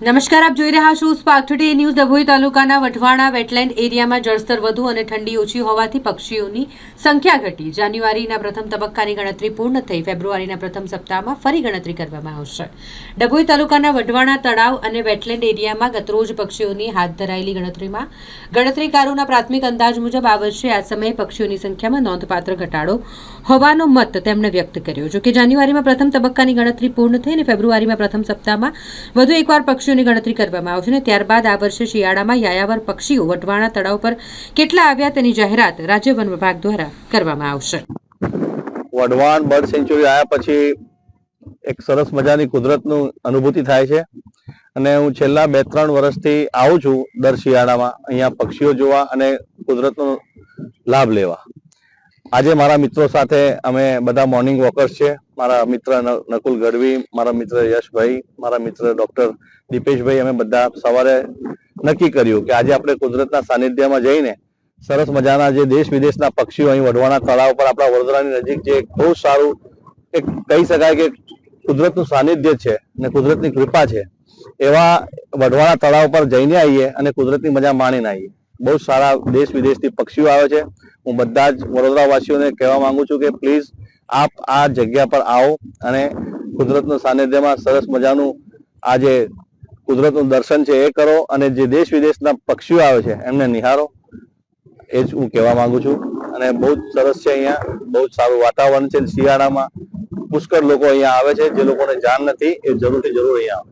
નમસ્કાર, આપ જોઈ રહ્યા છો સ્પાર્ક ટુડે ન્યૂઝ ડભોઈ તાલુકાના વઢવાણા વેટલેન્ડ એરિયામાં જળસ્તર વધુ અને ઠંડી ઓછી હોવાથી પક્ષીઓની સંખ્યા ઘટી. જાન્યુઆરીના પ્રથમ તબક્કાની ગણતરી પૂર્ણ થઈ. ફેબ્રુઆરીના પ્રથમ સપ્તાહમાં ફરી ગણતરી કરવામાં આવશે. ડભોઈ તાલુકાના વઢવાણા તળાવ અને વેટલેન્ડ એરિયામાં ગતરોજ પક્ષીઓની હાથ ધરાયેલી ગણતરીમાં ગણતરીકારોના પ્રાથમિક અંદાજ મુજબ આ વર્ષે આ સમયે પક્ષીઓની સંખ્યામાં નોંધપાત્ર ઘટાડો હોવાનો મત તેમણે વ્યક્ત કર્યો. જો કે જાન્યુઆરીમાં પ્રથમ તબક્કાની ગણતરી પૂર્ણ થઈ અને ફેબ્રુઆરીમાં પ્રથમ સપ્તાહમાં વધુ એકવાર પક્ષીઓની ગણતરી કરવામાં આવશે અને ત્યારબાદ આ વર્ષે શિયાળામાં યાયાવર પક્ષીઓ વટવાણા તળાવ પર કેટલા આવ્યા તેની જાહેરાત રાજ્ય વન વિભાગ દ્વારા કરવામાં આવશે. વઢવાણ બર્ડ સેન્ચ્યુરી આવ્યા પછી એક સરસ મજાની કુદરતનું અનુભૂતિ થાય છે. અને હું છેલ્લા બે ત્રણ વર્ષથી આવું છું દર શિયાળામાં અહીંયા પક્ષીઓ જોવા અને કુદરતનો લાભ લેવા. આજે મારા મિત્રો સાથે અમે બધા મોર્નિંગ વોકર્સ છે મારા મિત્ર નકુલ ગઢવી, મારા મિત્ર યશભાઈ, મારા મિત્ર ડોક્ટર દીપેશભાઈ, અમે બધા સવારે નક્કી કર્યું કે આજે આપણે કુદરતના સાનિધ્યમાં જઈને સરસ મજાના જે દેશ વિદેશના પક્ષીઓ અહીં વઢવાણા તળાવ પર આપણા વડોદરાની નજીક જે બહુ સારું એક કહી શકાય કે કુદરતનું સાનિધ્ય છે ને કુદરતની કૃપા છે, એવા વઢવાના તળાવ પર જઈને આવીએ અને કુદરતની મજા માણીને આવીએ. બહુ સારા દેશ વિદેશથી પક્ષીઓ આવે છે. હું બધા જ વડોદરાવાસીઓને કહેવા માંગુ છું કે પ્લીઝ આપ આ જગ્યા પર આવો અને કુદરતના સાનિધ્યમાં સરસ મજાનું આ જે કુદરતનું દર્શન છે એ કરો અને જે દેશ વિદેશના પક્ષીઓ આવે છે એમને નિહારો. એ જ હું કહેવા માંગુ છું. અને બહુ જ સરસ છે અહીંયા. બહુ જ સારું વાતાવરણ છે શિયાળામાં. પુષ્કળ લોકો અહીંયા આવે છે. જે લોકોને જાણ નથી એ જરૂરથી જરૂર અહીંયા આવે.